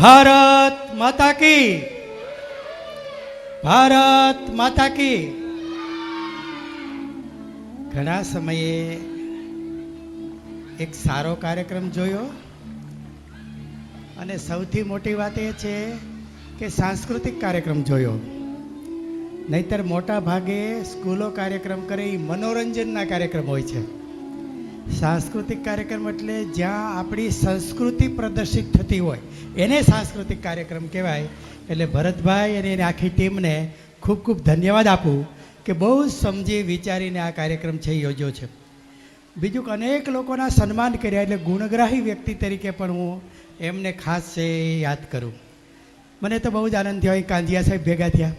ભારત માતા કી. ભારત માતા કી. ઘણા સમયે એક સારો કાર્યક્રમ જોયો. અને સૌથી મોટી વાત એ છે કે સાંસ્કૃતિક કાર્યક્રમ જોયો. નહીતર મોટા ભાગે સ્કૂલો કાર્યક્રમ કરે એ મનોરંજનના કાર્યક્રમ હોય છે. સાંસ્કૃતિક કાર્યક્રમ એટલે જ્યાં આપણી સંસ્કૃતિ પ્રદર્શિત થતી હોય. એને સાંસ્કૃતિક કાર્યક્રમ કહેવાય. એટલે ભરતભાઈ અને એની આખી ટીમને ખૂબ ખૂબ ધન્યવાદ આપું કે બહુ સમજી વિચારીને આ કાર્યક્રમ છે યોજ્યો છે. બીજું અનેક લોકોના સન્માન કર્યા એટલે ગુણગ્રાહી વ્યક્તિ તરીકે પણ હું એમને ખાસ છે એ યાદ કરું. મને તો બહુ જ આનંદ થયો કાંધિયા સાહેબ ભેગા થયા.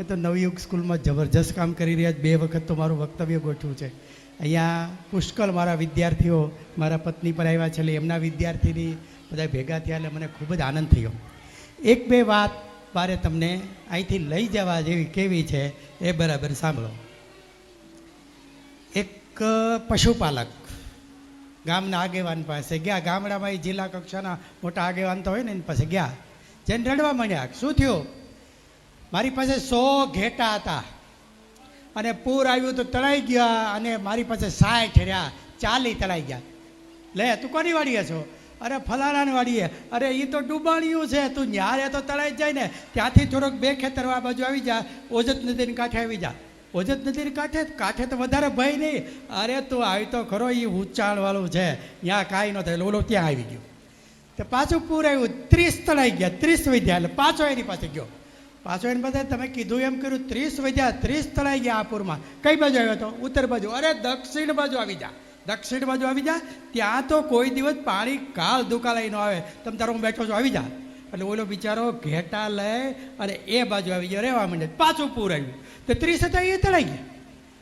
એ તો નવયુગ સ્કૂલમાં જબરજસ્ત કામ કરી રહ્યા બે વખત તો મારું વક્તવ્ય ગોઠવું છે. અહીંયા પુષ્કળ મારા વિદ્યાર્થીઓ મારા પત્ની પર આવ્યા છે એમના વિદ્યાર્થીની બધા ભેગા થયા એટલે મને ખૂબ જ આનંદ થયો. એક બે વાત મારે તમને અહીંથી લઈ જવા જેવી કેવી છે એ બરાબર સાંભળો. એક પશુપાલક ગામના આગેવાન પાસે ગયા. ગામડામાં એ જિલ્લા કક્ષાના મોટા આગેવાન તો હોય ને એની પાસે ગયા. જેને રડવા માંડ્યા. શું થયું? મારી પાસે સો ઘેટા હતા. અને પૂર આવ્યું તો તળાઈ ગયા અને મારી પાસે સાઠ રહ્યા ચાલી તળાઈ ગયા. લે, તું કોની વાડીએ છો? અરે, ફલાણાની વાડીએ. અરે એ તો ડૂબાણિયું છે. તું ન્યારે તો તળાઈ જ જાય ને. ત્યાંથી થોડોક બે ખેતર આ બાજુ આવી જા. ઓજત નદીની કાંઠે આવી જા. ઓજત નદીની કાંઠે? કાંઠે તો વધારે ભય નહીં. અરે, તું આવી તો ખરો એ ઊંચાણવાળું છે. ત્યાં કાંઈ ન થાય. ઓલો ત્યાં આવી ગયો. તો પાછું પૂર આવ્યું. ત્રીસ તળાઈ ગયા. ત્રીસ વિદ્યા એટલે પાછો એની પાસે ગયો. પાછો એને બધા તમે કીધું એમ કર્યું, ત્રીસ વધ્યા, ત્રીસ તળાઈ ગયા આ પૂરમાં. કઈ બાજુ આવ્યો હતો ઉત્તર બાજુ. અરે દક્ષિણ બાજુ આવી જા. દક્ષિણ બાજુ આવી જા. ત્યાં તો કોઈ દિવસ પાણી કાળ દુકાલાઈ ન આવે. તમે તારો હું બેઠો છો, આવી જા. એટલે ઓલો બિચારો ઘેટા લઈ અને એ બાજુ આવી ગયો. રહેવા માંડે. પાછું પૂર આવ્યું. તો ત્રીસ હતા એ તળાઈ ગયા.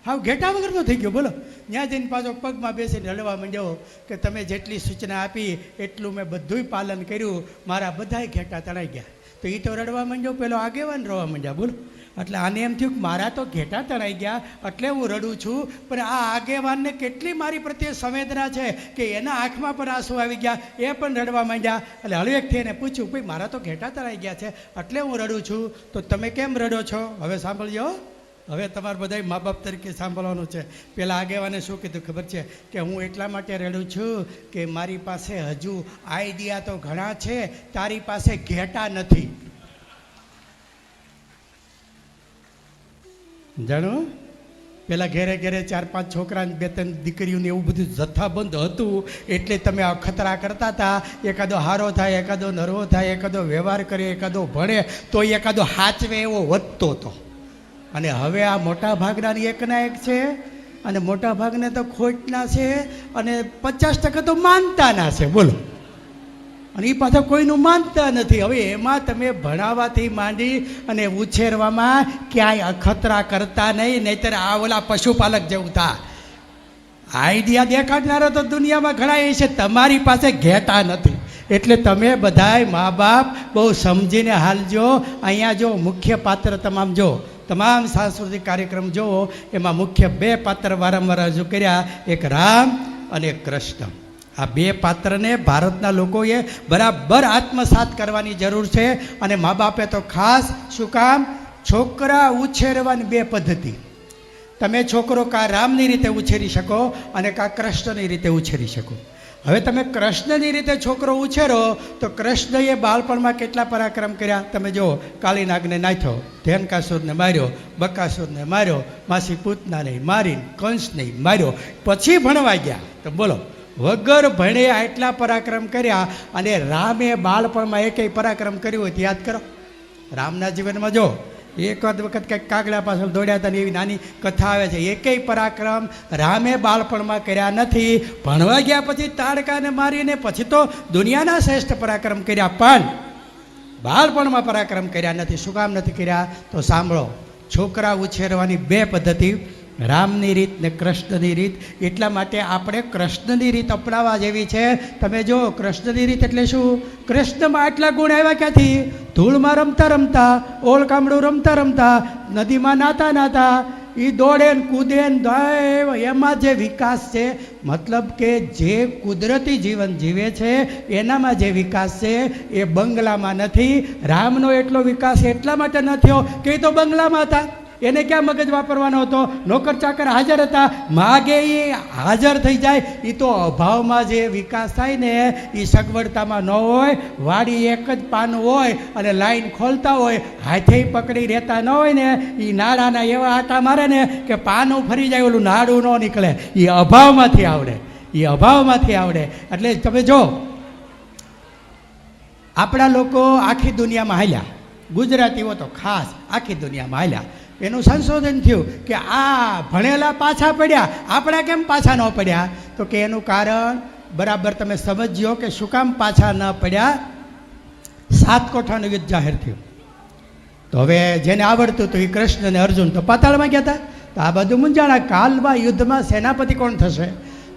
હાવ ઘેટા વગરનો થઈ ગયો, બોલો. ત્યાં જઈને પાછો પગમાં બેસીને રડવા માંડ્યો કે તમે જેટલી સૂચના આપી, એટલું મેં બધુંય પાલન કર્યું. મારા બધાય ઘેટા તળાઈ ગયા. તો એ તો રડવા માંડ્યો, પેલો આગેવાન રડવા માંડ્યા. બોલો. એટલે આને એમ થયું કે મારા તો ઘેટા તણાઈ ગયા, એટલે હું રડું છું, પણ આ આગેવાનને કેટલી મારી પ્રત્યે સંવેદના છે કે એના આંખમાં પણ આંસુ આવી ગયા, એ પણ રડવા માંડ્યા. એટલે હળવેક થઈને પૂછ્યું, ભાઈ, મારા તો ઘેટા તણાઈ ગયા છે, એટલે હું રડું છું. તો તમે કેમ રડો છો? હવે સાંભળજો. હવે તમારે બધા મા બાપ તરીકે સાંભળવાનું છે. પેલા આગેવાને શું કીધું ખબર છે? કે હું એટલા માટે રડું છું કે મારી પાસે હજુ આઈડિયા તો ઘણા છે, તારી પાસે ઘેટા નથી. જાણો? પેલા ઘેરે ઘેરે ચાર પાંચ છોકરા બે ત્રણ દીકરીઓને એવું બધું જથ્થાબંધ હતું, એટલે તમે અખતરા કરતા હતા. એકાદો હારો થાય, એકાદો નરવો થાય, એકાદો વ્યવહાર કરે, એકાદો ભણે તો એકાદો હાચવે એવો વધતો હતો અને હવે આ મોટા ભાગનાની એકના એક છે, અને મોટા ભાગને તો ખોટના છે, અને પચાસ ટકા તો માનતાના છે, બોલો. અને એ પાછા કોઈનું માનતા નથી. હવે એમાં તમે ભણાવવાથી માંડી અને ઉછેરવામાં ક્યાંય અખતરા કરતા નહીં, નહીતર આ ઓલા પશુપાલક જેવું થા. આઈડિયા દેખાડનારા તો દુનિયામાં ઘણા એ છે, તમારી પાસે ઘેટા નથી. એટલે તમે બધાય મા બાપ બહુ સમજીને હાલજો. અહીંયા જો મુખ્ય પાત્ર તમામ જો. તમામ સાંસ્કૃતિક કાર્યક્રમ જુઓ, એમાં મુખ્ય બે પાત્ર વારંવાર રજૂ કર્યા, એક રામ અને કૃષ્ણ. આ બે પાત્રને ભારતના લોકોએ બરાબર આત્મસાત કરવાની જરૂર છે અને મા બાપે તો ખાસ શું કામ? છોકરા ઉછેરવાની બે પદ્ધતિ. તમે છોકરો કા રામની રીતે ઉછેરી શકો અને કા કૃષ્ણની રીતે ઉછેરી શકો. હવે તમે કૃષ્ણની રીતે છોકરો ઉછેરો, તો કૃષ્ણએ બાળપણમાં કેટલા પરાક્રમ કર્યા? તમે જુઓ, કાળીનાગને નાખ્યો ધ્યાનકાસુરને માર્યો, બકાસુરને માર્યો માસી પૂતનાને મારીને, કંસને માર્યો, પછી ભણવા ગયા. તો બોલો, વગર ભણે આટલા પરાક્રમ કર્યા અને રામે બાળપણમાં એકેય પરાક્રમ કર્યું હોય યાદ કરો. રામના જીવનમાં જો એક વખત કંઈક કાગડા પાછળ દોડ્યા હતા ને એવી નાની કથા આવે છે. એકેય પરાક્રમ રામે બાળપણમાં કર્યા નથી. ભણવા ગયા પછી તાડકાને મારીને પછી તો દુનિયાના શ્રેષ્ઠ પરાક્રમ કર્યા. પણ બાળપણમાં પરાક્રમ કર્યા નથી. શું કામ નથી કર્યા? તો સાંભળો. છોકરા ઉછેરવાની બે પદ્ધતિ રામની રીત ને કૃષ્ણની રીત, એટલા માટે આપણે કૃષ્ણની રીત અપનાવવા જેવી છે. તમે જો કૃષ્ણની રીત એટલે શું? કૃષ્ણમાં આટલા ગુણ આવ્યા ક્યાંથી? ધૂળમાં રમતા રમતા ઓળ કામડું રમતા રમતા, નદીમાં નાતા નાતા એ દોડે ને કૂદે ને એમાં જે વિકાસ છે, મતલબ કે જે કુદરતી જીવન જીવે છે, એનામાં જે વિકાસ છે, એ બંગલામાં નથી. રામનો એટલો વિકાસ એટલા માટે ન થયો કે એ તો બંગલામાં હતા. એને ક્યાં મગજ વાપરવાનો હતો? નોકર ચાકર હાજર હતા. માગે એ હાજર થઈ જાય. એ તો અભાવમાં જે વિકાસ થાય ને એ સગવડતામાં ન હોય, વાડી એક જ પાનું હોય અને લાઈન ખોલતા હોય હાથે પકડી રહેતા ન હોય ને એ નાડાના એવા આટા મારે ને કે પાનું ફરી જાય, ઓલું નાડું ન નીકળે. એ અભાવમાંથી આવડે. એ અભાવમાંથી આવડે. એટલે તમે જો, આપણા લોકો આખી દુનિયામાં હાલ્યા. ગુજરાતીઓ તો ખાસ આખી દુનિયામાં હાલ્યા. એનું સંશોધન થયું કે આ ભણેલા પાછા પડ્યા, આપણા કેમ પાછા ન પડ્યા? તો કે એનું કારણ, બરાબર તમે સમજ્યો કે શું કામ પાછા ન પડ્યા? સાત કોઠાનું યુદ્ધ જાહેર થયું. તો હવે જેને આવડતું હતું એ કૃષ્ણ અને અર્જુન તો પાતાળમાં ગયા હતા. તો આ બધું મૂંઝાણા કાલમાં યુદ્ધમાં સેનાપતિ કોણ થશે?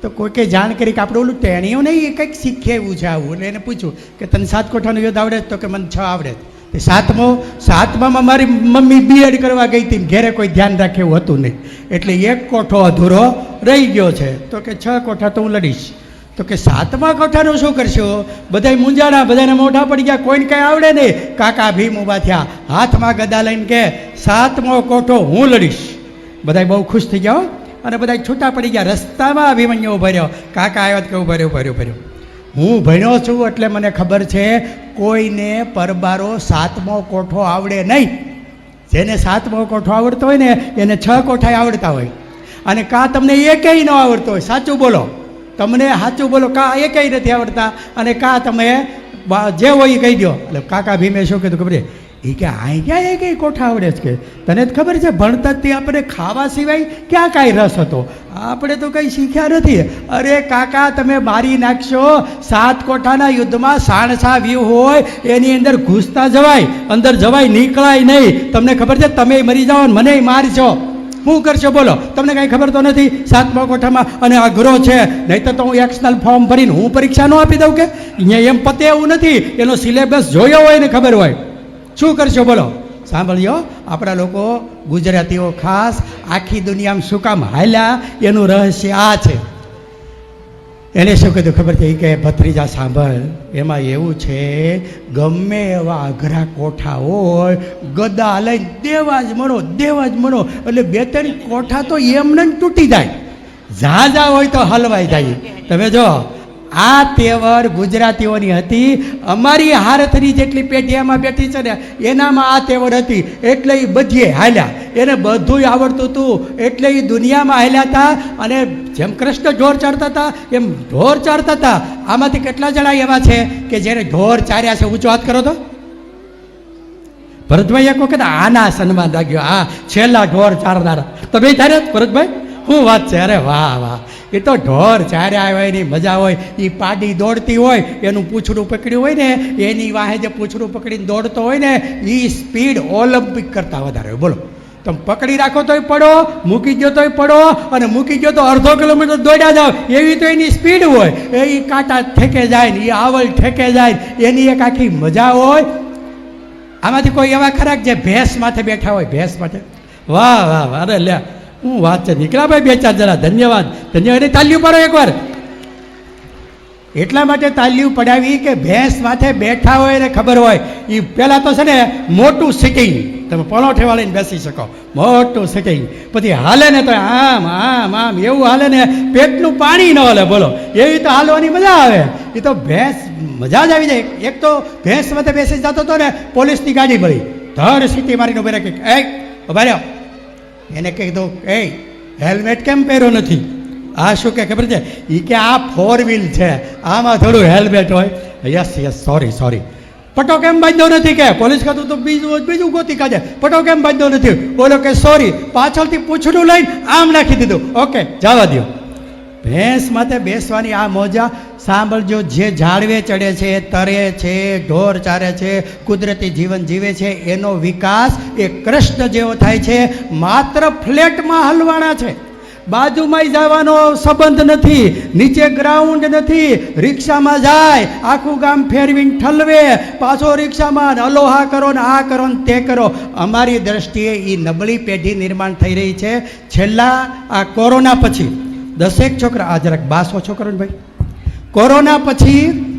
તો કોઈ કંઈ જાણ કરી કે આપણે ઓલું ટેણીઓ નહીં એ કંઈક શીખે એવું છે આવું. એટલે એને પૂછ્યું કે તને સાત કોઠાનું યુદ્ધ આવડે તો કે મને છ આવડે. સાતમો, સાતમામાં મારી મમ્મી બીએડ કરવા ગઈ હતી. ઘેરે કોઈ ધ્યાન રાખે એવું હતું નહીં. એટલે એક કોઠો અધૂરો રહી ગયો છે. તો કે છ કોઠા તો હું લડીશ. તો કે સાતમા કોઠાનું શું કરશો? બધાય મૂંઝાણા બધાને મોઢા પડી ગયા. કોઈને કાંઈ આવડે નહીં. કાકા ભીમ ઊભા થયા. હાથમાં ગદા લઈને કે, સાતમો કોઠો હું લડીશ. બધાય બહુ ખુશ થઈ ગયા અને બધાય છૂટા પડી ગયા. રસ્તામાં અભિમન્યુ ઊભા રહ્યો. કાકા આવ્યા કે ઊભા રહ્યો ભર્યો ભર્યો હું ભણ્યો છું એટલે મને ખબર છે કોઈને પરબારો સાતમો કોઠો આવડે નહીં. જેને સાતમો કોઠો આવડતો હોય ને, એને છ કોઠાએ આવડતા હોય. અને કાં તમને એકેય ન આવડતો હોય, સાચું બોલો. તમને સાચું બોલો, કાં એકેય નથી આવડતા. અને કાં તમે જે હોય એ કહી દો એટલે કાકા ભીમે શું કીધું ખબર એ કે અહીંયા એ કઈ કોઠા આવડે છે કે? તને જ ખબર છે ભણતા જ તે આપણે ખાવા સિવાય ક્યાં કાંઈ રસ હતો? આપણે તો કંઈ શીખ્યા નથી. અરે કાકા, તમે મારી નાખશો. સાત કોઠાના યુદ્ધમાં સાણસા વ્યૂહ હોય, એની અંદર ઘૂસતા જવાય, અંદર જવાય નીકળાય નહીં. તમને ખબર છે, તમે મરી જાઓ ને મને મારશો. શું કરશો? બોલો. તમને કાંઈ ખબર તો નથી? સાતમા કોઠામાં અને અઘરો છે. નહીં તો હું એક્સનલ ફોર્મ ભરીને હું પરીક્ષા ન આપી દઉં કે? અહીંયા એમ પતે એવું નથી. એનો સિલેબસ જોયો હોય ને ખબર હોય. શું કરશો બોલો? સાંભળ્યો? આપણા લોકો ગુજરાતીઓ ખાસ આખી દુનિયામાં શું કામ હાલ્યા? એનું રહસ્ય આ છે. એને શું કીધું ખબર થઈ કે ભત્રીજા સાંભળ, એમાં એવું છે, ગમે એવા અઘરા કોઠા હોય, ગદા લઈ દેવા જ મળો, દેવા જ મળો, એટલે બે ત્રણ કોઠા તો એમને તૂટી જાય. ઝાઝા હોય તો હલવાઈ જાય. તમે જો આ તેવર ગુજરાતીઓની હતી. અમારી હારથની જેટલી પેઢી બેઠી છે ને, એનામાં આ તેવર હતી. એટલે એ બધીએ હાલ્યા. એને બધુંય આવડતું હતું. એટલે એ દુનિયામાં હાલ્યા હતા. અને જેમ કૃષ્ણ ઢોર ચડતા હતા, એમ ઢોર ચડતા હતા. આમાંથી કેટલા જણા એવા છે કે જેને ઢોર ચાર્યા છે? ઊંચો વાત કરો તો. ભરતભાઈ એક વખત આના સન્માન રાખ્યો. આ છેલ્લા ઢોર ચારનારા. તમે ચારે ભરતભાઈ? શું વાત છે? અરે વાહ વાહ. એ તો ઢોર જ્યારે હોય એની મજા હોય એ પાડી દોડતી હોય, એનું પૂછડું પકડ્યું હોય ને, એની વાહે જે પૂછડું પકડીને દોડતો હોય ને એ સ્પીડ ઓલિમ્પિક કરતાં વધારે હોય. બોલો. તમે પકડી રાખો તોય પડો, મૂકી ગયો તોય પડો, અને મૂકી ગયો તો અડધો કિલોમીટર દોડ્યા જાઓ. એવી તો એની સ્પીડ હોય. એ કાંટા ઠેકે જાય ને એ આવલ ઠેકે જાય એની એક આખી મજા હોય. આમાંથી કોઈ એવા ખરાક જે ભેંસ માથે બેઠા હોય, ભેંસ માટે વાહ વાહ વાહ. અરે લે હું વાત છે. નીકળ્યા ભાઈ બે ચાર જરા ધન્યવાદ. ધન્યવાદ. તાલ્યું પડો એકવાર. એટલા માટે તાલ્યું પડાવી કે ભેંસ માથે બેઠા હોય ને ખબર હોય. એ પહેલાં તો છે ને મોટું સિટિંગ તમે પલોઠે વાળીને બેસી શકો. મોટું સિટિંગ પછી હાલે ને તો આમ આમ આમ. એવું હાલે ને પેટનું પાણી ન હાલે. બોલો. એવી તો હાલવાની મજા આવે. એ તો ભેંસ મજા જ આવી જાય. એક તો ભેંસ માથે બેસી જતો હતો ને પોલીસની ગાડી મળી ધડ સીટી મારીને ઊભી રાખી. એક એને કહી દઉં એ હેલ્મેટ કેમ પહેર્યો નથી? આ શું કે ખબર છે? એ કે, આ ફોર વ્હીલ છે. આમાં થોડું હેલ્મેટ હોય. યસ યસ સોરી સોરી પટો કેમ બાંધ્યો નથી? કે, પોલીસ ખાતું તો બીજું બીજું ગોતી કાઢે. પટો કેમ બાંધ્યો નથી? બોલો કે સોરી પાછળથી પૂછડું લઈને આમ નાખી દીધું. ઓકે જવા દો ભેંસ માથે બેસવાની આ મોજા સાંભળજો, જે ઝાડવે ચડે છે, તરે છે, ઢોર ચારે છે, કુદરતી જીવન જીવે છે, એનો વિકાસ એ કૃષ્ણ જેવો થાય છે, માત્ર ફ્લેટમાં હલવાના છે. બાજુમાં જવાનો સંબંધ નથી, નીચે ગ્રાઉન્ડ નથી, રિક્ષામાં જાય, આખું ગામ ફેરવીને ઠલવે, પાછો રિક્ષામાં અલોહા કરો ને આ કરો ને તે કરો. અમારી દ્રષ્ટિએ એ નબળી પેઢી નિર્માણ થઈ રહી છે. છેલ્લા આ કોરોના પછી દસેક છોકરા આ જરાક બાસો છોકરો ભાઈ. કોરોના પછી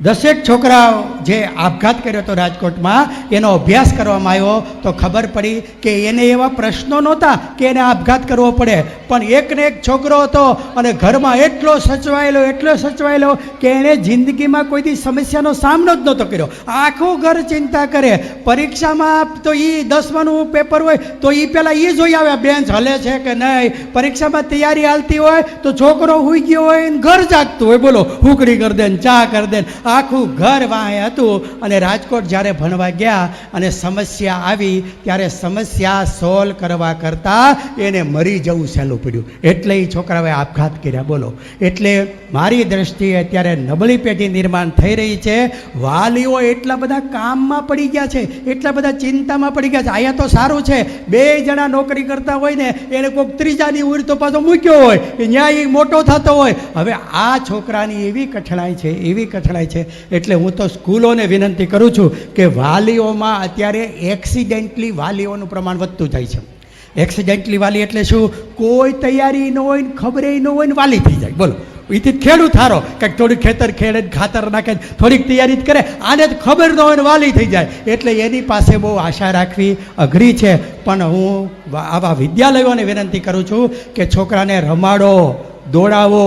દસેક છોકરાઓ જે આપઘાત કર્યો હતો રાજકોટમાં, એનો અભ્યાસ કરવામાં આવ્યો, તો ખબર પડી કે એને એવા પ્રશ્નો નહોતા કે એને આપઘાત કરવો પડે. પણ એકને એક છોકરો હતો અને ઘરમાં એટલો સચવાયેલો એટલો સચવાયેલો કે એણે જિંદગીમાં કોઈ દી સમસ્યાનો સામનો જ નહોતો કર્યો. આખું ઘર ચિંતા કરે. પરીક્ષામાં તો એ દસમાનું પેપર હોય, તો એ પહેલાં એ જોઈ આવે બેન્ચ હલે છે કે નહીં? પરીક્ષામાં તૈયારી હાલતી હોય, તો છોકરો હુઈ ગયો હોય ઘર જાગતું હોય. બોલો, હુકડી કરી દે ચા કરી દે આખું ઘર વાહે હતું અને રાજકોટ જ્યારે ભણવા ગયા અને સમસ્યા આવી, ત્યારે સમસ્યા સોલ્વ કરવા કરતાં એને મરી જવું સહેલું પડ્યું. એટલે એ છોકરાઓએ આપઘાત કર્યા. બોલો. એટલે મારી દ્રષ્ટિએ અત્યારે નબળી પેઢી નિર્માણ થઈ રહી છે. વાલીઓ એટલા બધા કામમાં પડી ગયા છે, એટલા બધા ચિંતામાં પડી ગયા છે. અહીંયા તો સારું છે. બે જણા નોકરી કરતા હોય ને, એને કોઈક ત્રીજાની ઉર તો પાછો મૂક્યો હોય. ન્યાય મોટો થતો હોય. હવે આ છોકરાની એવી કઠણાઈ છે, એવી કઠણાઈ છે એટલે હું તો સ્કૂલોને વિનંતી કરું છું કે વાલીઓમાં અત્યારે એક્સિડેન્ટલી વાલીઓનું પ્રમાણ વધતું જાય છે. એક્સિડેન્ટલી વાલી એટલે શું? કોઈ તૈયારી ન હોય ને ખબરે ન હોય ને વાલી થઈ જાય. બોલો. એથી ખેડૂત થારો કંઈક થોડીક ખેતર ખેડે ખાતર નાખે થોડીક તૈયારી જ કરે. આને જ ખબર ન હોય ને વાલી થઈ જાય. એટલે એની પાસે બહુ આશા રાખવી અઘરી છે. પણ હું આવા વિદ્યાલયોને વિનંતી કરું છું કે છોકરાને રમાડો. દોડાવો,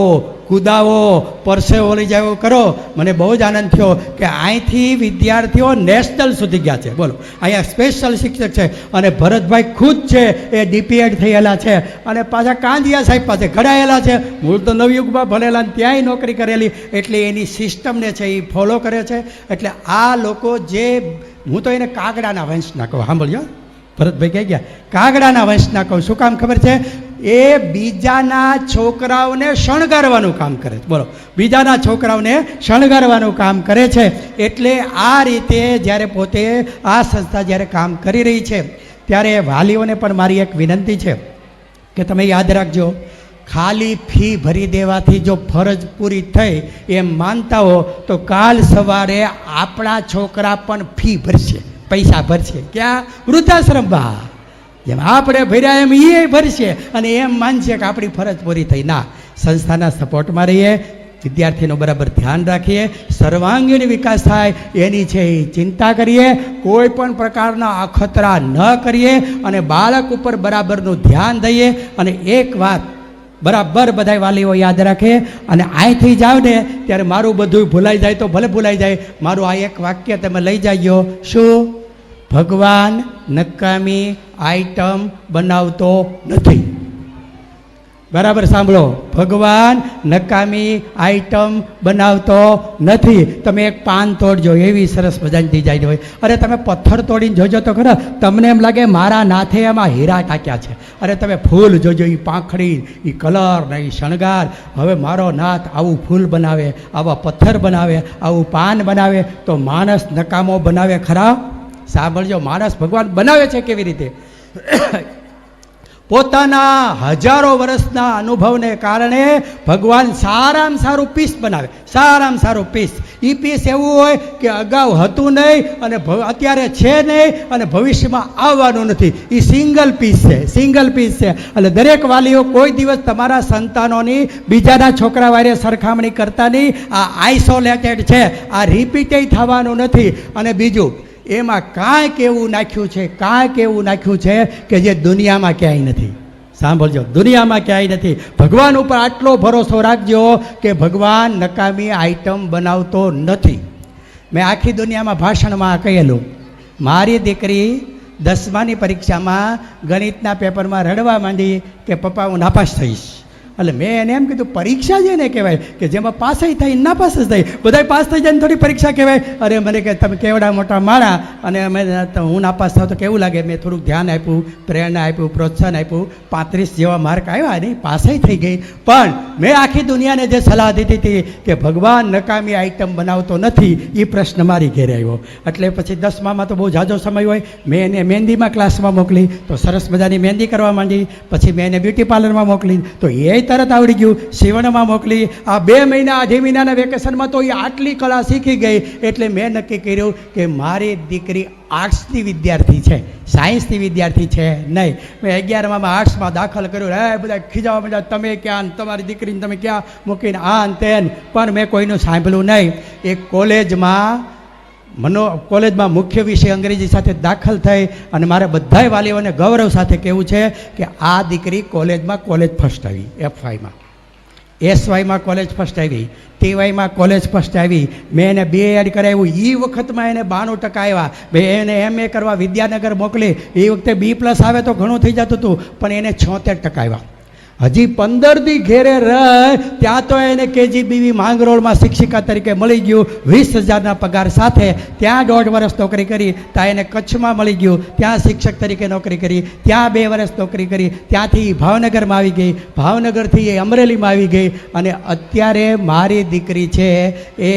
કૂદાવો પરસેવો લઈ જાવ કરો. મને બહુ જ આનંદ થયો કે અહીંથી વિદ્યાર્થીઓ નેશનલ સુધી ગયા છે. બોલો, અહીંયા સ્પેશિયલ શિક્ષક છે અને ભરતભાઈ ખુદ છે, એ ડીપીએડ થયેલા છે અને પાછા કાંદિયા સાહેબ પાસે ઘડાયેલા છે. મૂળ તો નવયુગમાં ભણેલા ત્યાંય નોકરી કરેલી. એટલે એની સિસ્ટમને છે એ ફોલો કરે છે. એટલે આ લોકો જે, હું તો એને કાગડાના વંશના કહું. સાંભળ્યો? ભરતભાઈ કહી ગયા, કાગડાના વંશના કહું. શું કામ ખબર છે? એ બીજાના છોકરાઓને શણગારવાનું કામ કરે છે. બોલો, બીજાના છોકરાઓને શણગારવાનું કામ કરે છે. એટલે આ રીતે જ્યારે પોતે આ સંસ્થા જ્યારે કામ કરી રહી છે, ત્યારે વાલીઓને પણ મારી એક વિનંતી છે કે તમે યાદ રાખજો, ખાલી ફી ભરી દેવાથી જો ફરજ પૂરી થઈ એમ માનતા હો, તો કાલ સવારે આપણા છોકરા પણ ફી ભરશે, પૈસા ભરશે. ક્યાં? વૃદ્ધાશ્રમમાં. જેમ આપણે ભર્યા એમ એ ભરશે. અને એમ માનશે કે આપણી ફરજ પૂરી થઈ. ના, સંસ્થાના સપોર્ટમાં રહીએ, વિદ્યાર્થીનું બરાબર ધ્યાન રાખીએ, સર્વાંગીણ વિકાસ થાય, એની છે એ ચિંતા કરીએ, કોઈ પણ પ્રકારના અખતરા ન કરીએ, અને બાળક ઉપર બરાબરનું ધ્યાન દઈએ, અને એક વાત બરાબર બધા વાલીઓ યાદ રાખે, અને અહીંથી જાઓ ને ત્યારે મારું બધું ભૂલાઈ જાય તો ભલે ભૂલાઈ જાય, મારું આ એક વાક્ય તમે લઈ જાયો શું? ભગવાન નકામી આઈટમ બનાવતો નથી. બરાબર સાંભળો. ભગવાન નકામી આઈટમ બનાવતો નથી. તમે એક પાન તોડજો, એવી સરસ મજાની ડિઝાઇન હોય. અરે તમે પથ્થર તોડીને જોજો તો ખરા. તમને એમ લાગે મારા નાથે એમાં હીરા ટાંક્યા છે. અરે તમે ફૂલ જોજો એ પાંખડી એ કલર ને એ શણગાર. હવે મારો નાથ આવું ફૂલ બનાવે, આવા પથ્થર બનાવે, આવું પાન બનાવે, તો માણસ નકામો બનાવે ખરા? સાંભળજો માણસ ભગવાન બનાવે છે કેવી રીતે? પોતાના હજારો વર્ષના અનુભવને કારણે ભગવાન સારામાં સારું પીસ બનાવે, સારામાં સારું પીસ એ પીસ એવું હોય કે અગાઉ હતું નહીં અને અત્યારે છે નહીં અને ભવિષ્યમાં આવવાનું નથી. એ સિંગલ પીસ છે સિંગલ પીસ છે. એટલે દરેક વાલીઓ કોઈ દિવસ તમારા સંતાનોની, બીજાના છોકરા વારે સરખામણી કરતા નહીં. આ આઇસોલેટેડ છે, આ રિપીટેય થવાનું નથી. અને બીજું એમાં કાંઈક એવું નાખ્યું છે કાંઈક એવું નાખ્યું છે કે જે દુનિયામાં ક્યાંય નથી. સાંભળજો, દુનિયામાં ક્યાંય નથી. ભગવાન ઉપર આટલો ભરોસો રાખજો કે ભગવાન નકામી આઈટમ બનાવતો નથી. મેં આખી દુનિયામાં ભાષણમાં કહેલું, મારી દીકરી દસમાની પરીક્ષામાં ગણિતના પેપરમાં રડવા માંડી કે પપ્પા હું નાપાસ થઈશ. એટલે મેં એને એમ કીધું, પરીક્ષા છે ને કહેવાય કે જેમાં પાસ થાય, ના પાસ જ થાય. બધા પાસ થઈ જાય ને થોડી પરીક્ષા કહેવાય. અરે, મને કે તમે કેવડા મોટા માણા? અને અમે હું નાપાસ થાવ તો કેવું લાગે? મેં થોડુંક ધ્યાન આપ્યું, પ્રેરણા આપ્યું, પ્રોત્સાહન આપ્યું. પાંત્રીસ જેવા માર્ક આવ્યા નહીં પાસય થઈ ગઈ. પણ મેં આખી દુનિયાને જે સલાહ દીધી હતી કે ભગવાન નકામી આઈટમ બનાવતો નથી એ પ્રશ્ન મારી ઘેરે આવ્યો. એટલે પછી દસમામાં તો બહુ ઝાઝો સમય હોય. મેં એને મહેંદીમાં ક્લાસમાં મોકલી, તો સરસ મજાની મહેંદી કરવા માંડી. પછી મેં એને બ્યુટી પાર્લરમાં મોકલી. તો એ તરત આવડી ગયું. શિવણમાં મોકલી. આ બે મહિના, અઢી મહિનાના વેકેશનમાં તો એ આટલી કળા શીખી ગઈ. એટલે મેં નક્કી કર્યું કે મારી દીકરી આર્ટ્સની વિદ્યાર્થી છે. સાયન્સની વિદ્યાર્થી છે નહીં. મેં અગિયારમાં આર્ટ્સમાં દાખલ કર્યો. હે, બધા ખીજાવા બધા, તમે ક્યાં? તમારી દીકરીને તમે ક્યાં મૂકીને? આ તેન પણ મેં કોઈનું સાંભળ્યું નહીં. એ કોલેજમાં મનો કોલેજમાં મુખ્ય વિષય અંગ્રેજી સાથે દાખલ થઈ અને મારે બધાય વાલીઓને ગૌરવ સાથે કહેવું છે કે આ દીકરી કોલેજમાં કોલેજ ફર્સ્ટ આવી એફવાયમાં એસવાયમાં કોલેજ ફર્સ્ટ આવી ટીવાયમાં કોલેજ ફર્સ્ટ આવી. મેં એને બી એડ કરાવ્યું. એ વખતમાં એને બાણું ટકા આવ્યા. મેં એને એમ એ કરવા વિદ્યાનગર મોકલી. એ વખતે બી પ્લસ આવે તો ઘણું થઈ જતું હતું પણ એને છોતેર ટકા આવ્યા. હજી પંદર દી ઘેરે રહે, ત્યાં તો એને કેજીબીવી માંગરોળમાં શિક્ષિકા તરીકે મળી ગયું, વીસ હજારના પગાર સાથે ત્યાં દોઢ વર્ષ નોકરી કરી, ત્યાં એને કચ્છમાં મળી ગયું, ત્યાં શિક્ષક તરીકે નોકરી કરી, ત્યાં બે વર્ષ નોકરી કરી, ત્યાંથી ભાવનગરમાં આવી ગઈ, ભાવનગરથી એ અમરેલીમાં આવી ગઈ અને અત્યારે મારી દીકરી છે એ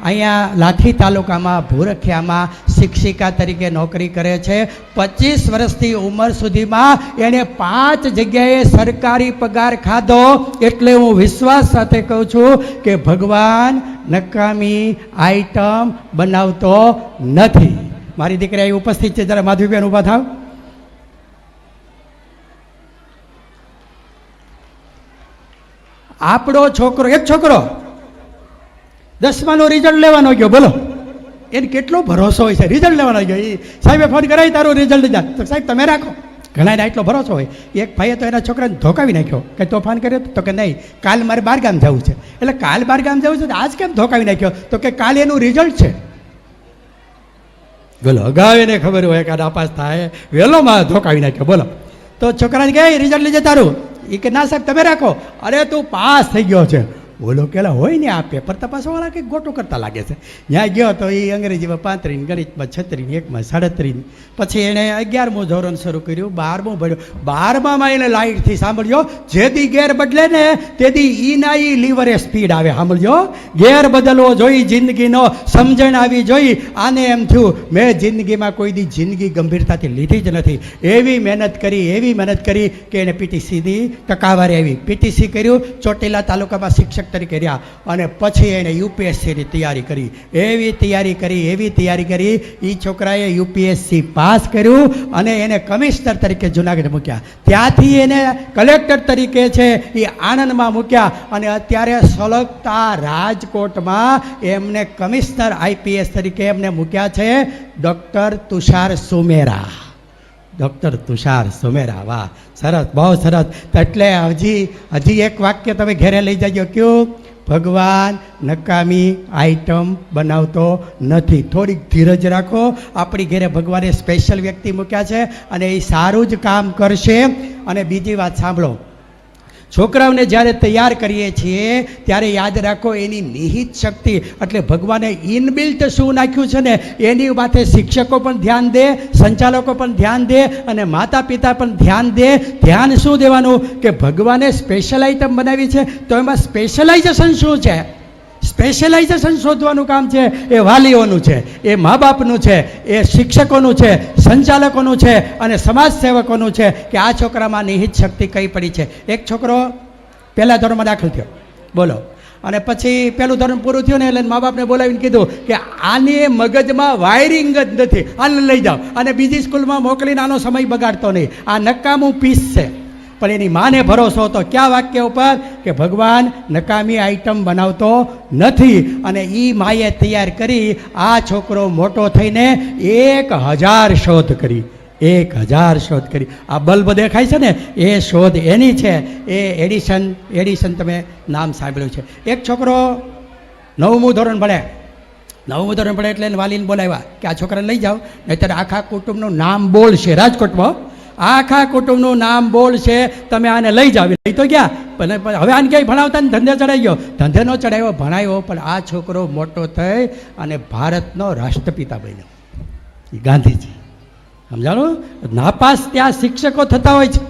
અહીંયા લાઠી તાલુકામાં, ભૂરખિયામાં શિક્ષિકા તરીકે નોકરી કરે છે. પચીસ વર્ષથી ઉંમર સુધીમાં એણે પાંચ જગ્યાએ સરકારી પગાર ખાધો એટલે હું વિશ્વાસ સાથે કહું છું કે ભગવાન નકામી આઈટમ બનાવતો નથી. મારી દીકરી અહીં ઉપસ્થિત છે. જરા માધવીબેન ઊભા થાવ. આપણો છોકરો, એક છોકરો દસમાનો રિઝલ્ટ લેવાનો ગયો. બોલો. એને કેટલો ભરોસો હોય છે? રિઝલ્ટ લેવાનો ગયો. સાહેબે ફોન કરાવી તારું રિઝલ્ટ જા. સાહેબ, તમે રાખો. ઘણાને એટલો ભરોસો હોય. એક ભાઈએ તો એના છોકરાને ધોકાવી નાખ્યો કે તોફાન કર્યો તો કે નહીં, કાલ મારે બારગામ જવું છે. એટલે કાલ બાર ગામ જવું છે તો આજ કેમ ધોકાવી નાખ્યો? તો કે કાલ એનું રિઝલ્ટ છે. બોલો અગાઉ એને ખબર હોય કે નાપાસ થાય. મારે ધોકાવી નાખ્યો, બોલો. તો છોકરાને કહે રિઝલ્ટ લીજે તારું. એ કે, ના સાહેબ, તમે રાખો. અરે, તું પાસ થઈ ગયો છે. બોલો કેલા હોય ને આ પેપર તપાસવાળા કંઈક ગોટો કરતા લાગે છે? ત્યાં ગયો તો એ અંગ્રેજીમાં પાંત્રીને ગણિતમાં છત્રીને એકમાં સાડત્રીસ. પછી એણે અગિયારમું ધોરણ શરૂ કર્યું, બારમું ભણ્યો. બારમામાં એને લાઇટથી સાંભળ્યો, જેથી ગેર બદલે ને તેથી ઈના ઈ લીવરે સ્પીડ આવે, સાંભળજો. ગેર બદલવો જોઈ જિંદગીનો સમજણ આવી જોઈ. આને એમ થયું, મેં જિંદગીમાં કોઈ દી જિંદગી ગંભીરતાથી લીધી જ નથી. એવી મહેનત કરી, એવી મહેનત કરી કે એને પીટીસીની ટકાવારી આવી. પીટીસી કર્યું, ચોટીલા તાલુકામાં શિક્ષક તરીકે રહ્યા. અને પછી એને યુપીએસસીની તૈયારી કરી. એવી તૈયારી કરી, એવી તૈયારી કરી એ છોકરાએ યુપીએસસી પાસ કર્યું અને એને કમિશનર તરીકે જુનાગઢ મૂક્યા. ત્યાંથી એને કલેક્ટર તરીકે છે એ આણંદમાં મૂક્યા. અને અત્યારે સલગતા રાજકોટમાં એમને કમિશનર આઈપીએસ તરીકે એમને મૂક્યા છે, ડૉક્ટર તુષાર સુમેરા. ડૉક્ટર તુષાર સુમેરા વાહ સરસ, બહુ સરસ. એટલે હજી હજી એક વાક્ય તમે ઘેરે લઈ જજો. કયું? ભગવાન નકામી આઈટમ બનાવતો નથી. થોડીક ધીરજ રાખો. આપણી ઘેરે ભગવાને સ્પેશિયલ વ્યક્તિ મૂક્યા છે અને એ સારું જ કામ કરશે. અને બીજી વાત સાંભળો. છોકરાઓને જ્યારે તૈયાર કરીએ છીએ, ત્યારે યાદ રાખો એની નિહિત શક્તિ. એટલે ભગવાને ઇનબિલ્ટ શું નાખ્યું છે ને? એની માથે શિક્ષકો પણ ધ્યાન દે, સંચાલકો પણ ધ્યાન દે અને માતા પિતા પણ ધ્યાન દે. ધ્યાન શું દેવાનું? કે ભગવાને સ્પેશિયલ આઇટમ બનાવી છે. તો એમાં સ્પેશિયલાઇઝેશન શું છે? સ્પેશિયલાઇઝેશન શોધવાનું કામ છે, એ વાલીઓનું છે, એ મા બાપનું છે, એ શિક્ષકોનું છે, સંચાલકોનું છે અને સમાજ સેવકોનું છે કે આ છોકરામાં નિહિત શક્તિ કઈ પડી છે. એક છોકરો પહેલા ધોરણમાં દાખલ થયો. બોલો. અને પછી પહેલું ધોરણ પૂરું થયું ને એટલે મા બાપને બોલાવીને કીધું કે આને મગજમાં વાયરિંગ જ નથી. આને લઈ જાઓ. અને બીજી સ્કૂલમાં મોકલીને આનો સમય બગાડતો નહીં. આ નકામું પીસ છે. પણ એની માને ભરોસો હતો ક્યાં વાક્ય ઉપર? કે ભગવાન નકામી આઈટમ બનાવતો નથી અને એ માએ તૈયાર કરી આ છોકરો મોટો થઈને એક હજાર શોધ કરી. એક હજાર શોધ કરી. આ બલ્બ દેખાય છે ને? એ શોધ એની છે. એ એડિશન એડિશન તમે નામ સાંભળ્યું છે. એક છોકરો નવમું ધોરણ ભણે. નવમું ધોરણ ભણે એટલે વાલીને બોલાવ્યા કે આ છોકરાને લઈ જાઓ. નહીતર આખા કુટુંબનું નામ બોલશે. રાજકોટમાં આખા કુટુંબનું નામ બોલ છે, તમે આને લઈ જાવ. લઈ તો ગયા, પણ હવે આને ક્યાંય ભણાવતા ને ધંધે ચડાઈ ગયો. ધંધે નો ચડાવ્યો ભણાવ્યો પણ આ છોકરો મોટો થઈ અને ભારતનો રાષ્ટ્રપિતા બન્યો. ગાંધીજી. સમજાણું? નાપાસ ત્યાં શિક્ષકો થતા હોય છે.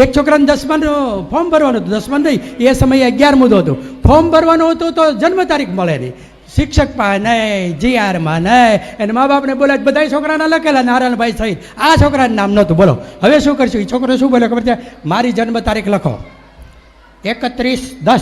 એક છોકરાને દસમાનું ફોર્મ ભરવાનું હતું, દસમાનું નહીં, એ સમયે અગિયારમું હતું. ફોર્મ ભરવાનું હતું તો જન્મ તારીખ મળે નહીં. શિક્ષક પાસે નહીં જીઆરમાં નહીં. એને મા બાપને બોલે બધા છોકરાના લખેલા, નારાયણભાઈ સહિત આ છોકરાનું નામ નહોતું. બોલો, હવે શું કરશું? એ છોકરો શું બોલે ખબર છે? મારી જન્મ તારીખ લખો. એકત્રીસ દસ.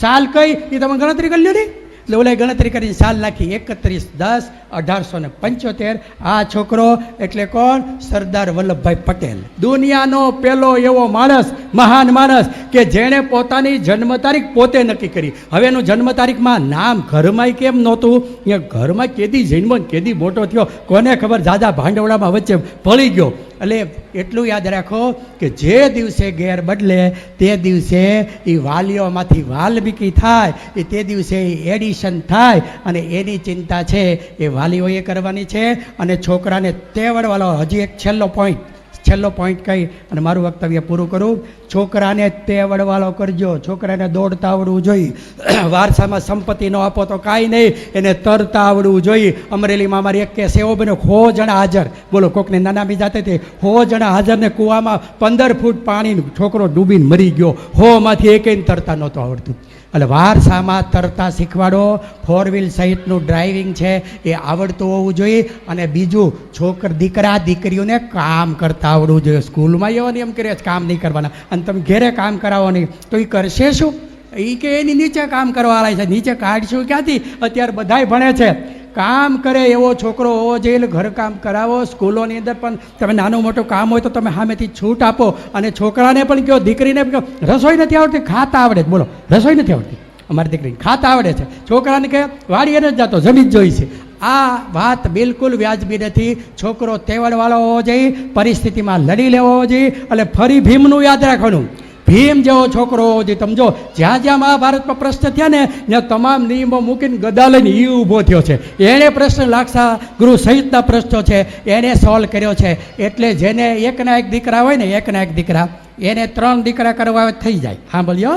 સાલ કઈ? એ તમે ગણતરી કરી લ્યો ને. એટલે ઓલે ગણતરી કરીને સાલ નાખી એકત્રીસ, દસ, અઢારસો ને પંચોતેર. આ છોકરો એટલે કોણ? સરદાર વલ્લભભાઈ પટેલ. દુનિયાનો પેલો એવો માણસ, મહાન માણસ કે જેણે પોતાની જન્મ તારીખ પોતે નક્કી કરી. હવે એનું જન્મ તારીખમાં નામ ઘરમાંય કેમ નહોતું? ઘરમાં કેદી જન્મ, કેદી મોટો થયો. કોને ખબર? જાજા ભાંડવડામાં વચ્ચે ભળી ગયો. એટલે એટલું યાદ રાખો કે જે દિવસે ઘેર બદલે, તે દિવસે એ વાલીઓમાંથી વાલ્મીકી થાય, એ તે દિવસે એડિશન થાય અને એની ચિંતા છે એ વાલીઓએ કરવાની છે અને છોકરાને તેવડવાળો હજી એક છેલ્લો પોઈન્ટ છેલ્લો પોઈન્ટ કહી અને મારું વક્તવ્ય પૂરું કરું. છોકરાને તે વડવાળો કરજો. છોકરાને દોડતા આવડવું જોઈએ. વારસામાં સંપત્તિ ન આપો તો કાંઈ નહીં. એને તરતા આવડવું જોઈએ અમરેલીમાં અમારી એક કેસ એવો બન્યો હો જણા હાજર. બોલો, કોકને નાના બી જાતે તે હો જણા હાજર ને કૂવામાં પંદર ફૂટ પાણી છોકરો ડૂબીને મરી ગયો. હોમાંથી એકેય તરતા નહોતો આવડતું. એટલે વારસામાં તરતા શીખવાડો. ફોર વ્હીલ સહિતનું ડ્રાઇવિંગ છે, એ આવડતું હોવું જોઈએ. અને બીજું, છોકર દીકરા, દીકરીઓને કામ કરતા આવડવું જોઈએ. સ્કૂલમાં એવો કર્યો છે, કામ નહીં કરવાના. અને તમે ઘેરે કામ કરાવો નહીં, તો એ કરશે શું? એ કે એની નીચે કામ કરવાવાળા છે. નીચે કાઢશું ક્યાંથી? અત્યારે બધાય ભણે છે. કામ કરે એવો છોકરો હોવો જોઈએ ઘરકામ કરાવો, સ્કૂલોની અંદર પણ તમે નાનું મોટું કામ હોય તો તમે સામેથી છૂટ આપો. અને છોકરાને પણ કહો, દીકરીને પણ કહો, રસોઈ નથી આવડતી ખાતા આવડે છે. બોલો, રસોઈ નથી આવડતી અમારી દીકરીને ખાતા આવડે છે. છોકરાને કહે, વાડીએ નથી જતો જમી જ જોઈ છે. આ વાત બિલકુલ વ્યાજબી નથી. છોકરો તેવડવાળો હોવો જોઈએ, પરિસ્થિતિમાં લડી લેવો જોઈએ, એટલે ફરી ભીમનું યાદ રાખવાનું. ભીમ જેવો છોકરો હોવો જોઈએ તમે જો જ્યાં જ્યાં મહાભારતમાં પ્રશ્ન થયા ને, ત્યાં તમામ નિયમો મૂકીને ગદા લઈને એ ઊભો થયો છે. એણે પ્રશ્ન લાક્ષા ગુરુ સહિતના પ્રશ્નો છે એને સોલ્વ કર્યો છે. એટલે જેને એકના એક દીકરા હોય ને એકના એક દીકરા, એને ત્રણ દીકરા કરવા હોય થઈ જાય. હા બોલ્યો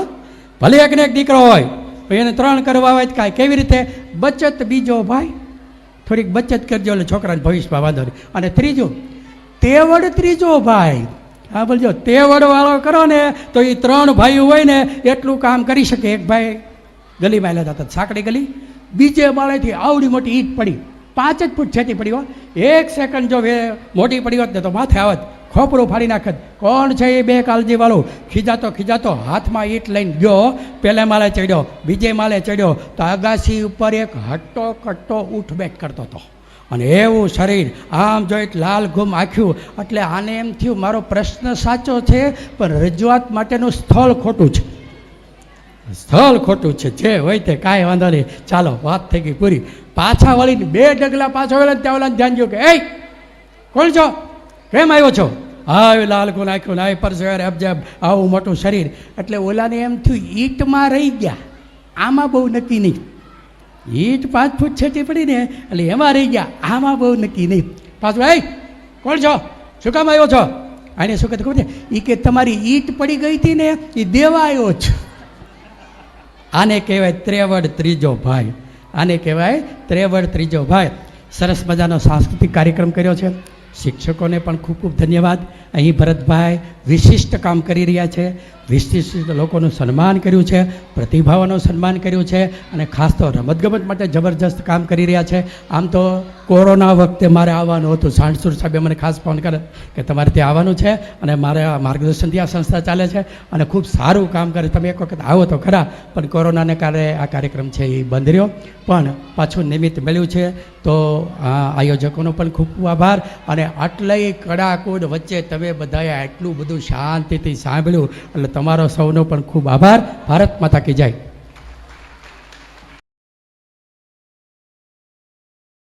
ભલે એકને એક દીકરો હોય એને ત્રણ કરવા હોય કાંઈ. કેવી રીતે? બચત બીજો ભાઈ. થોડીક બચત કરજો એટલે છોકરાને ભવિષ્યમાં વાંધો નહીં. અને ત્રીજું, તેવડ ત્રીજો ભાઈ. હા, બોલજો. તે વડવાળો કરો ને, તો એ ત્રણ ભાઈઓ હોય ને, એટલું કામ કરી શકે. એક ભાઈ ગલીમાં લેતા હતા, સાંકડી ગલી. બીજે માળેથી આવડી મોટી ઈટ પડી. પાંચ જ ફૂટ છેતી પડી હોય એક સેકન્ડ જો મોટી પડી હોત ને, તો માથે આવત. ખોપરું ફાડી નાખત. કોણ છે એ બે કાળજીવાળો ખીજાતો ખીજાતો હાથમાં ઈટ લઈને ગયો. પહેલે માળે ચડ્યો, બીજે માળે ચડ્યો. તો અગાસી ઉપર એક હટ્ટો કટ્ટો ઉઠબેઠ કરતો હતો. અને એવું શરીર આમ જોઈ લાલ ગુમ આખ્યું, એટલે આને એમ થયું, મારો પ્રશ્ન સાચો છે, પણ રજૂઆત માટેનું સ્થળ ખોટું છે. સ્થળ ખોટું છે, જે હોય તે કાંઈ વાંધો નહીં. ચાલો, વાત થઈ ગઈ પૂરી. પાછા વળીને બે ડગલા પાછા વળે ત્યાં ઓલા ધ્યાન ગયું કે એ કોણ છો? કેમ આવ્યો છો? હા લાલ ગુણ નાખ્યું ના પર અબજબ આવું મોટું શરીર. એટલે ઓલાને એમ થયું, ઈંટમાં રહી ગયા. આમાં બહુ નક્કી નહીં. ઈંટ પાંચ ફૂટ છેટી પડીને, એટલે એમાં રહી ગયા. આમાં બહુ નક્કી નહીં. પાછું એ કોણ છો? શું કામ આવ્યો છો? આને શું કહેતું ખબર એ કે, તમારી ઈંટ પડી ગઈ હતી ને એ દેવા આવ્યો છે. આને કહેવાય ત્રેવડ ત્રીજો ભાઈ. આને કહેવાય ત્રેવડ ત્રીજો ભાઈ. સરસ મજાનો સાંસ્કૃતિક કાર્યક્રમ કર્યો છે. શિક્ષકોને પણ ખૂબ ખૂબ ધન્યવાદ. અહીં ભરતભાઈ વિશિષ્ટ કામ કરી રહ્યા છે. વિશિષ્ટ લોકોનું સન્માન કર્યું છે, પ્રતિભાઓનું સન્માન કર્યું છે અને ખાસ તો રમતગમત માટે જબરજસ્ત કામ કરી રહ્યા છે. આમ તો કોરોના વખતે મારે આવવાનું હતું. સાણસુર સાહેબે મને ખાસ ફોન કરે કે તમારે ત્યાં આવવાનું છે અને મારે આ માર્ગદર્શનથી આ સંસ્થા ચાલે છે અને ખૂબ સારું કામ કરે. તમે એક વખત આવો તો ખરા, પણ કોરોનાને કારણે આ કાર્યક્રમ છે એ બંધ રહ્યો. પણ પાછું નિમિત્ત મળ્યું છે તો આયોજકોનો પણ ખૂબ ખૂબ આભાર અને આટલાય કડાકૂડ વચ્ચે તમે બધાએ આટલું બધું શાંતિથી સાંભળ્યું. એટલે તમારો સૌનો પણ ખૂબ આભાર. ભારત માતા કી જાય.